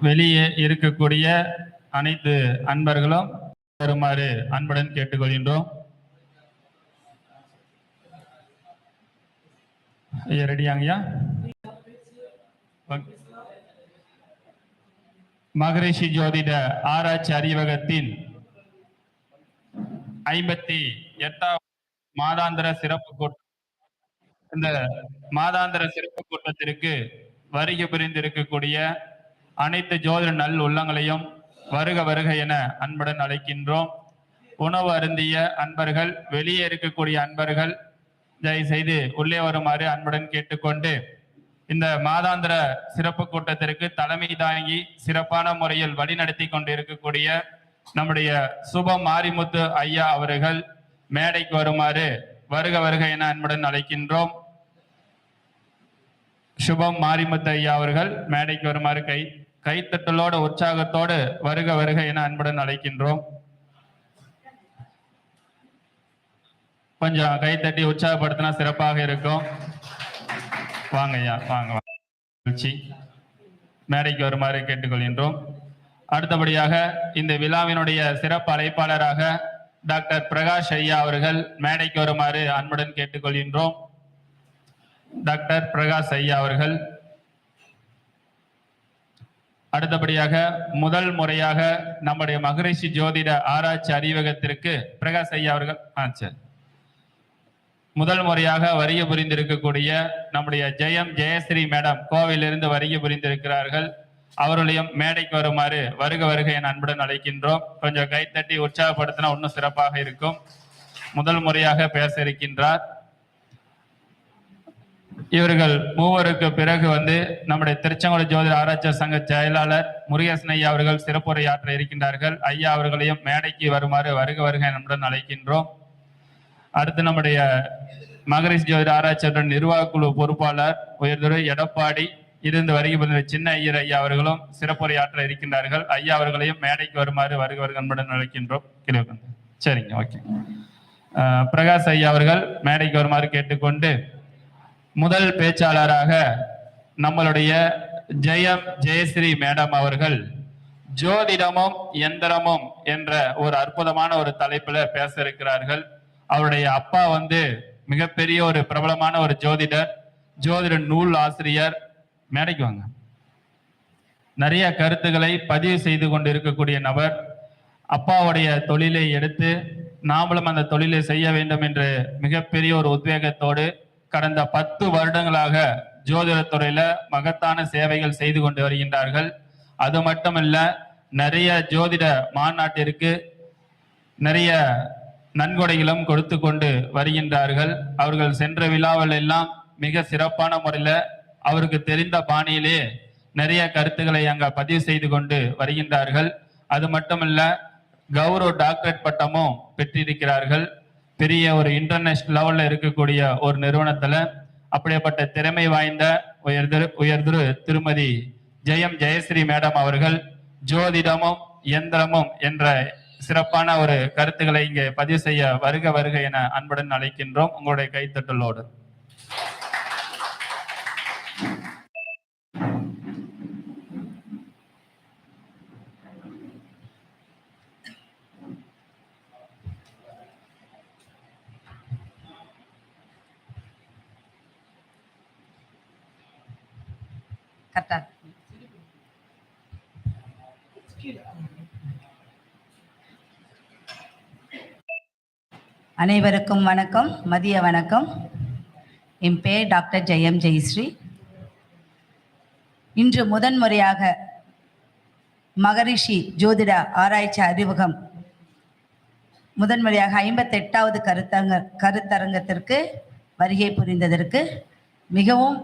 வெளியே இருக்கக்கூடிய அனைத்து அன்பர்களும் வருமாறு அன்புடன் கேட்டுக்கொள்கின்றோம். ஐயா ரெடியாங்கய்யா மகரிஷி ஜோதிட ஆராய்ச்சி அறிவகத்தின் ஐம்பத்தி எட்டாவது மாதாந்திர சிறப்பு கூட்டம் இந்த மாதாந்திர சிறப்பு கூட்டத்திற்கு வருகை புரிந்திருக்கக்கூடிய அனைத்து ஜோதிட நல் உள்ளங்களையும் வருக வருக என அன்புடன் அழைக்கின்றோம். உணவு அருந்திய அன்பர்கள் வெளியே இருக்கக்கூடிய அன்பர்கள் தயவு செய்து உள்ளே வருமாறு அன்புடன் கேட்டுக்கொண்டு இந்த மாதாந்திர சிறப்பு கூட்டத்திற்கு தலைமை தாங்கி சிறப்பான முறையில் வழிநடத்தி கொண்டு இருக்கக்கூடிய நம்முடைய சுபம் மாரிமுத்து ஐயா அவர்கள் மேடைக்கு வருமாறு வருக வருக என அன்புடன் அழைக்கின்றோம். சுபம் மாரிமுத்து ஐயா அவர்கள் மேடைக்கு வருமாறு கை கைத்தட்டலோடு உற்சாகத்தோடு வருக வருக என அன்புடன் அழைக்கின்றோம். கொஞ்சம் கைத்தட்டி உற்சாகப்படுத்தினா சிறப்பாக இருக்கும். வாங்க ஐயா வாங்க வாங்க. மகிழ்ச்சி. மேடைக்கு வருமாறு கேட்டுக்கொள்கின்றோம். அடுத்தபடியாக இந்த விழாவினுடைய சிறப்பு அழைப்பாளராக டாக்டர் பிரகாஷ் ஐயா அவர்கள் மேடைக்கு வருமாறு அன்புடன் கேட்டுக்கொள்கின்றோம். டாக்டர் பிரகாஷ் ஐயா அவர்கள் அடுத்தபடியாக முதல் முறையாக நம்முடைய மகரிஷி ஜோதிட ஆராய்ச்சி அறிவகத்திற்கு பிரகாஷ் ஐயா அவர்கள் ஆ சரி. முதல் முறையாக வருகை புரிந்திருக்கக்கூடிய நம்முடைய ஜெயம் ஜெயஸ்ரீ மேடம் கோவிலிருந்து வருகை புரிந்திருக்கிறார்கள். அவர்களையும் மேடைக்கு வருமாறு வருக வருக என் அன்புடன் அழைக்கின்றோம். கொஞ்சம் கைத்தட்டி உற்சாகப்படுத்தினா இன்னும் சிறப்பாக இருக்கும். முதல் முறையாக பேச இருக்கின்றார். இவர்கள் மூவருக்கு பிறகு வந்து நம்முடைய திருச்செங்கோடு ஜோதிட ஆராய்ச்சியர் சங்க செயலாளர் முருகேசன் ஐயா அவர்கள் சிறப்புரையாற்ற இருக்கின்றார்கள். ஐயா அவர்களையும் மேடைக்கு வருமாறு வருக வருக நம்முடன் அழைக்கின்றோம். அடுத்து நம்முடைய மகரிஷ் ஜோதிட ஆராய்ச்சி நிர்வாக குழு பொறுப்பாளர் உயர்திரு எடப்பாடி இருந்து வருகை சின்ன ஐயர் ஐயா அவர்களும் சிறப்புரையாற்ற இருக்கின்றார்கள். ஐயா அவர்களையும் மேடைக்கு வருமாறு வருக வருக நம்முடன் அழைக்கின்றோம். கீழே சரிங்க ஓகே. பிரகாஷ் ஐயா அவர்கள் மேடைக்கு வருமாறு கேட்டுக்கொண்டு முதல் பேச்சாளராக நம்மளுடைய ஜெயம் ஜெயஸ்ரீ மேடம் அவர்கள் ஜோதிடமும் எந்திரமும் என்ற ஒரு அற்புதமான ஒரு தலைப்புல பேச இருக்கிறார்கள் அவருடைய அப்பா வந்து மிகப்பெரிய ஒரு பிரபலமான ஒரு ஜோதிடர் ஜோதிட நூல் ஆசிரியர். மேடைக்கு வாங்க. நிறைய கருத்துக்களை பதிவு செய்து கொண்டு இருக்கக்கூடிய நபர். அப்பாவுடைய தொழிலை எடுத்து நாமளும் அந்த தொழிலை செய்ய வேண்டும் என்று மிகப்பெரிய ஒரு உத்வேகத்தோடு கடந்த பத்து வருடங்களாக ஜோதிடத்துறையில மகத்தான சேவைகள் செய்து கொண்டு வருகின்றார்கள். அது மட்டுமல்ல நிறைய ஜோதிட மாநாட்டிற்கு நிறைய நன்கொடைகளும் கொடுத்து கொண்டு வருகின்றார்கள். அவர்கள் சென்ற விழாவில் எல்லாம் மிக சிறப்பான முறையில அவருக்கு தெரிந்த பாணியிலே நிறைய கருத்துக்களை அங்க பதிவு செய்து கொண்டு வருகின்றார்கள். அது மட்டுமல்ல கௌரவ டாக்டரேட் பட்டமும் பெற்றிருக்கிறார்கள். பெரிய ஒரு இன்டர்நேஷனல் லெவல்ல இருக்கக்கூடிய ஒரு நிறுவனத்துல அப்படிப்பட்ட திறமை வாய்ந்த உயர்திரு உயர்திரு திருமதி ஜெயம் ஜெயஸ்ரீ மேடம் அவர்கள் ஜோதிடமும் எந்திரமும் என்ற சிறப்பான ஒரு கருத்துக்களை இங்கே பதிவு செய்ய வருக வருக என அன்புடன் அழைக்கின்றோம். உங்களுடைய கைத்தட்டலோடு. கரெக்டா அனைவருக்கும் வணக்கம் மதிய வணக்கம். என் பேர் டாக்டர் ஜெயம் ஜெயஸ்ரீ. இன்று முதன்முறையாக மகரிஷி ஜோதிட ஆராய்ச்சி அறிமுகம் முதன்முறையாக ஐம்பத்தெட்டாவது கருத்தரங்க கருத்தரங்கத்திற்கு வருகை புரிந்ததற்கு மிகவும்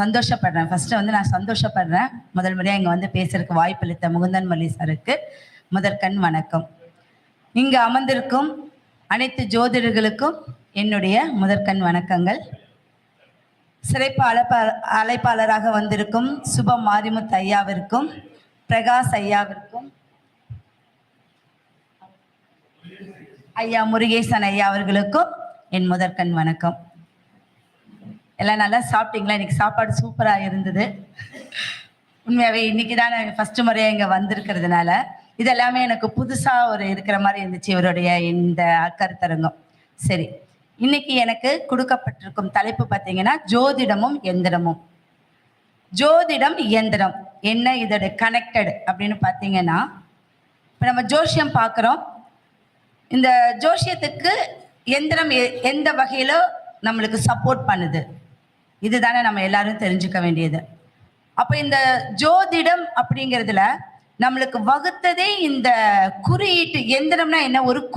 சந்தோஷப்படுறேன். ஃபஸ்ட்டு வந்து நான் சந்தோஷப்படுறேன். முதல் முறையாக இங்கே வந்து பேசுறதுக்கு வாய்ப்பளித்த முகுந்தன் மல்லி சாருக்கு முதற்கண் வணக்கம். இங்கு அமர்ந்திருக்கும் அனைத்து ஜோதிடர்களுக்கும் என்னுடைய முதற்கண் வணக்கங்கள். சிறப்பு அழைப்பா அழைப்பாளராக வந்திருக்கும் சுபம் மாரிமுத்து ஐயாவிற்கும் பிரகாஷ் ஐயாவிற்கும் ஐயா முருகேசன் ஐயா அவர்களுக்கும் என் முதற்கண் வணக்கம். எல்லாம் நல்லா சாப்பிட்டீங்களா? இன்னைக்கு சாப்பாடு சூப்பராக இருந்தது. உண்மையாகவே இன்னைக்கு தான் நான் ஃபர்ஸ்ட் முறையாக இங்கே வந்திருக்கிறதுனால இதெல்லாமே எனக்கு புதுசாக ஒரு இருக்கிற மாதிரி இருந்துச்சு இவருடைய இந்த கருத்தரங்கம் சரி இன்னைக்கு எனக்கு கொடுக்கப்பட்டிருக்கும் தலைப்பு பார்த்தீங்கன்னா ஜோதிடமும் எந்திரமும். ஜோதிடம் இயந்திரம் என்ன இதோட கனெக்டட் அப்படின்னு பார்த்தீங்கன்னா இப்போ நம்ம ஜோஷியம் பார்க்குறோம். இந்த ஜோஷியத்துக்கு எந்திரம் எ- எந்த வகையில நம்மளுக்கு சப்போர்ட் பண்ணுது. இதுதானே நம்ம எல்லாரும் தெரிஞ்சுக்க வேண்டியது. அப்போ இந்த ஜோதிடம் அப்படிங்கிறதுல நம்மளுக்கு வகுத்ததே இந்த குறியீட்டு எந்திரம்னா என்ன? ஒரு